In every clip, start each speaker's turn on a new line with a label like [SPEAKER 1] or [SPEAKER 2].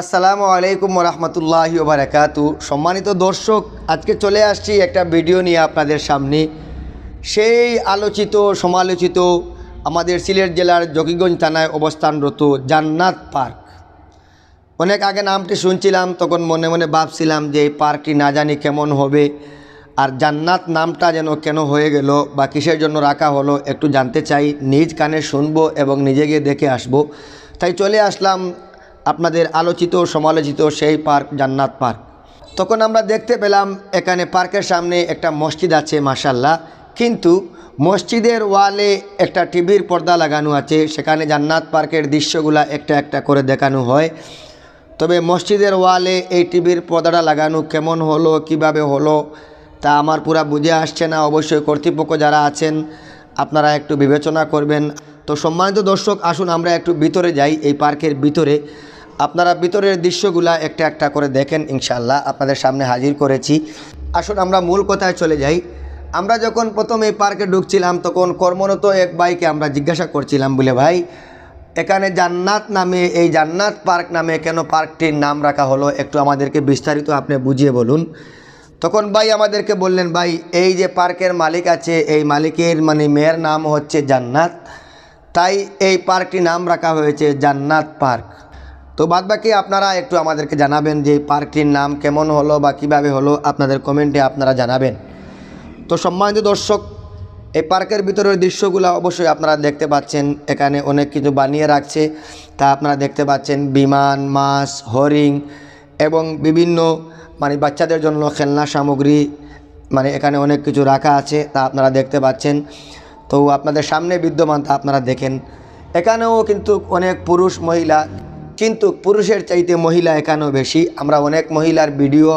[SPEAKER 1] আসসালামু আলাইকুম রহমতুল্লাহি ওবরাকাতু। সম্মানিত দর্শক, আজকে চলে আসছি একটা ভিডিও নিয়ে আপনাদের সামনে। সেই আলোচিত, সমালোচিত আমাদের সিলেট জেলার জকিগঞ্জ থানায় অবস্থানরত জান্নাত পার্ক। অনেক আগে নামটি শুনছিলাম, তখন মনে মনে ভাবছিলাম যে এই পার্কটি না জানি কেমন হবে, আর জান্নাত নামটা যেন কেন হয়ে গেল বা কিসের জন্য রাখা হলো একটু জানতে চাই। নিজ কানে শুনব এবং নিজে গিয়ে দেখে আসব। তাই চলে আসলাম আপনাদের আলোচিত সমালোচিত সেই পার্ক, জান্নাত পার্ক। তখন আমরা দেখতে পেলাম, এখানে পার্কের সামনে একটা মসজিদ আছে মাসাল্লাহ কিন্তু মসজিদের ওয়ালে একটা টিভির পর্দা লাগানো আছে, সেখানে জান্নাত পার্কের দৃশ্যগুলা একটা একটা করে দেখানো হয়। তবে মসজিদের ওয়ালে এই টিভির পর্দাটা লাগানো কেমন হলো, কীভাবে হলো, তা আমার পুরা বুঝে আসছে না। অবশ্যই কর্তৃপক্ষ যারা আছেন, আপনারা একটু বিবেচনা করবেন। তো সম্মানিত দর্শক, আসুন আমরা একটু ভিতরে যাই, এই পার্কের ভিতরে। আপনারা ভিতরের দৃশ্যগুলা একটা একটা করে দেখেন ইনশাল্লাহ আপনাদের সামনে হাজির করেছি। আসুন আমরা মূল কথায় চলে যাই। আমরা যখন প্রথম এই পার্কে ঢুকছিলাম, তখন কর্মরত এক ভাইকে আমরা জিজ্ঞাসা করছিলাম, বলে ভাই, এখানে জান্নাত নামে, এই জান্নাত পার্ক নামে কেন পার্কটির নাম রাখা হলো? একটু আমাদেরকে বিস্তারিত আপনি বুঝিয়ে বলুন। তখন ভাই আমাদেরকে বললেন, ভাই, এই যে পার্কের মালিক আছে, এই মালিকের মানে মেয়ের নাম হচ্ছে জান্নাত। তাই এই পার্কটির নাম রাখা হয়েছে জান্নাত পার্ক। তো বাদ বাকি আপনারা একটু আমাদেরকে জানাবেন যে পার্কটির নাম কেমন হলো বা কীভাবে হলো আপনাদের কমেন্টে আপনারা জানাবেন। তো সম্মানিত দর্শক, এই পার্কের ভিতরের দৃশ্যগুলো অবশ্যই আপনারা দেখতে পাচ্ছেন। এখানে অনেক কিছু বানিয়ে রাখছে। তা আপনারা দেখতে পাচ্ছেন বিমান, মাছ হরিং এবং বিভিন্ন মানে বাচ্চাদের জন্য খেলনা সামগ্রী মানে এখানে অনেক কিছু রাখা আছে, তা আপনারা দেখতে পাচ্ছেন। তো আপনাদের সামনে বিদ্যমান তা আপনারা দেখেন। এখানেও কিন্তু অনেক পুরুষ, মহিলা কিন্তু পুরুষের চাইতে মহিলা এখানেও বেশি। আমরা অনেক মহিলার ভিডিও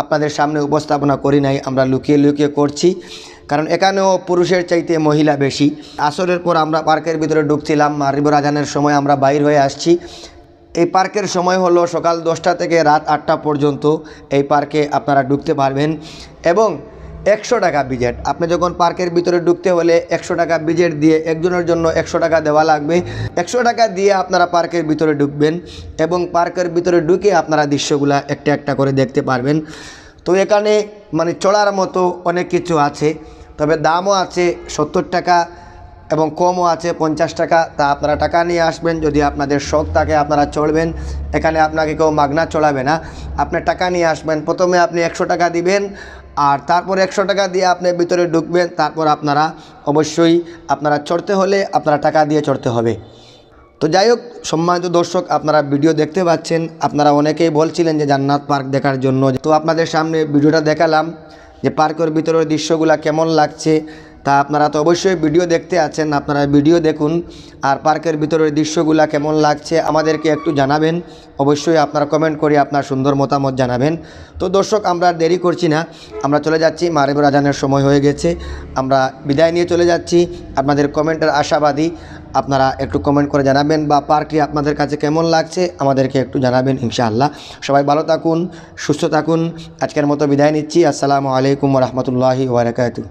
[SPEAKER 1] আপনাদের সামনে উপস্থাপনা করি নাই, আমরা লুকিয়ে লুকিয়ে করছি। কারণ এখানেও পুরুষের চাইতে মহিলা বেশি। আসরের পর আমরা পার্কের ভিতরে ঢুকছিলাম মারিব রাজানের সময় আমরা বাইর হয়ে আসছি। এই পার্কের সময় হলো সকাল দশটা থেকে রাত আটটা পর্যন্ত এই পার্কে আপনারা ঢুকতে পারবেন। এবং একশো টাকা বিজেট আপনি যখন পার্কের ভিতরে ঢুকতে হলে একশো টাকা বিজেট দিয়ে একজনের জন্য একশো টাকা দেওয়া লাগবে। একশো টাকা দিয়ে আপনারা পার্কের ভিতরে ঢুকবেন এবং পার্কের ভিতরে ঢুকে আপনারা দৃশ্যগুলা একটা একটা করে দেখতে পারবেন। তো এখানে মানে চড়ার মতো অনেক কিছু আছে, তবে দামও আছে সত্তর টাকা। এবং কমও আছে পঞ্চাশ টাকা, তা আপনারা টাকা নিয়ে আসবেন। যদি আপনাদের শখ থাকে, আপনারা চড়বেন এখানে আপনাকে কেউ মাগনা চড়াবে না। আপনি টাকা নিয়ে আসবেন। প্রথমে আপনি একশো টাকা দিবেন আর তারপর একশো টাকা দিয়ে আপনি ভিতরে ঢুকবেন। তারপর আপনারা অবশ্যই আপনারা চড়তে হলে আপনারা টাকা দিয়ে চড়তে হবে। তো যাই হোক, সম্মানিত দর্শক, আপনারা ভিডিও দেখতে পাচ্ছেন। আপনারা অনেকেই বলছিলেন যে জান্নাত পার্ক দেখার জন্য। তো আপনাদের সামনে ভিডিওটা দেখালাম যে পার্কের ভিতরের দৃশ্যগুলা কেমন লাগছে। তা আপনারা তো অবশ্যই ভিডিও দেখতে আছেন, আপনারা ভিডিও দেখুন। আর পার্কের ভিতরের দৃশ্যগুলা কেমন লাগছে আমাদেরকে একটু জানাবেন। অবশ্যই আপনারা কমেন্ট করে আপনার সুন্দর মতামত জানাবেন। তো দর্শক, আমরা দেরি করছি না। আমরা চলে যাচ্ছি মারেব রাজানের সময় হয়ে গেছে। আমরা বিদায় নিয়ে চলে যাচ্ছি। আপনাদের কমেন্টের আশাবাদী আপনারা একটু কমেন্ট করে জানাবেন বা পার্কটি আপনাদের কাছে কেমন লাগছে আমাদেরকে একটু জানাবেন ইনশাআল্লাহ। সবাই ভালো থাকুন, সুস্থ থাকুন। আজকের মতো বিদায় নিচ্ছি। আসসালামু আলাইকুম রহমতুল্লাহি ওবরাকাতু